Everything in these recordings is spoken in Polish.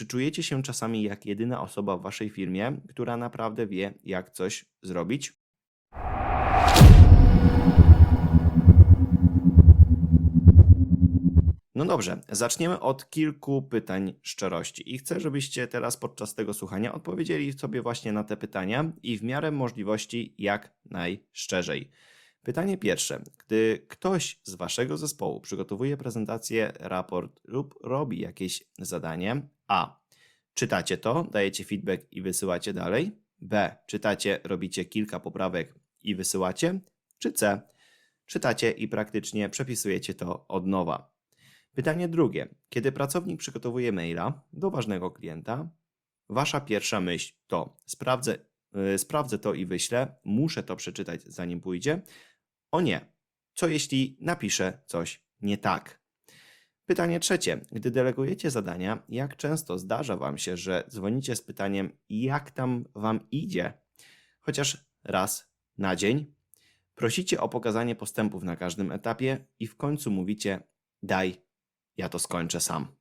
Czy czujecie się czasami jak jedyna osoba w waszej firmie, która naprawdę wie, jak coś zrobić? No dobrze, zaczniemy od kilku pytań szczerości i chcę, żebyście teraz podczas tego słuchania odpowiedzieli sobie właśnie na te pytania i w miarę możliwości jak najszczerzej. Pytanie pierwsze. Gdy ktoś z waszego zespołu przygotowuje prezentację, raport lub robi jakieś zadanie, a. Czytacie to, dajecie feedback i wysyłacie dalej. B. Czytacie, robicie kilka poprawek i wysyłacie. Czy C. Czytacie i praktycznie przepisujecie to od nowa. Pytanie drugie. Kiedy pracownik przygotowuje maila do ważnego klienta, wasza pierwsza myśl to sprawdzę, sprawdzę to i wyślę, muszę to przeczytać zanim pójdzie. O nie, co jeśli napiszę coś nie tak? Pytanie trzecie. Gdy delegujecie zadania, jak często zdarza Wam się, że dzwonicie z pytaniem, jak tam Wam idzie? Chociaż raz na dzień. Prosicie o pokazanie postępów na każdym etapie i w końcu mówicie, daj, ja to skończę sam.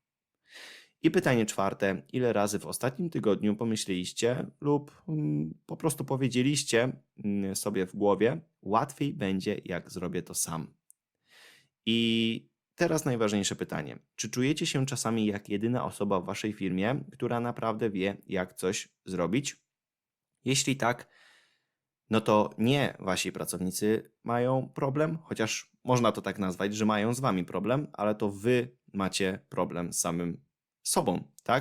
I pytanie czwarte. Ile razy w ostatnim tygodniu pomyśleliście lub mm, po prostu powiedzieliście mm, sobie w głowie, łatwiej będzie, jak zrobię to sam? I teraz najważniejsze pytanie. Czy czujecie się czasami jak jedyna osoba w waszej firmie, która naprawdę wie, jak coś zrobić? Jeśli tak, no to nie wasi pracownicy mają problem, chociaż można to tak nazwać, że mają z wami problem, ale to wy macie problem z samym sobą, tak?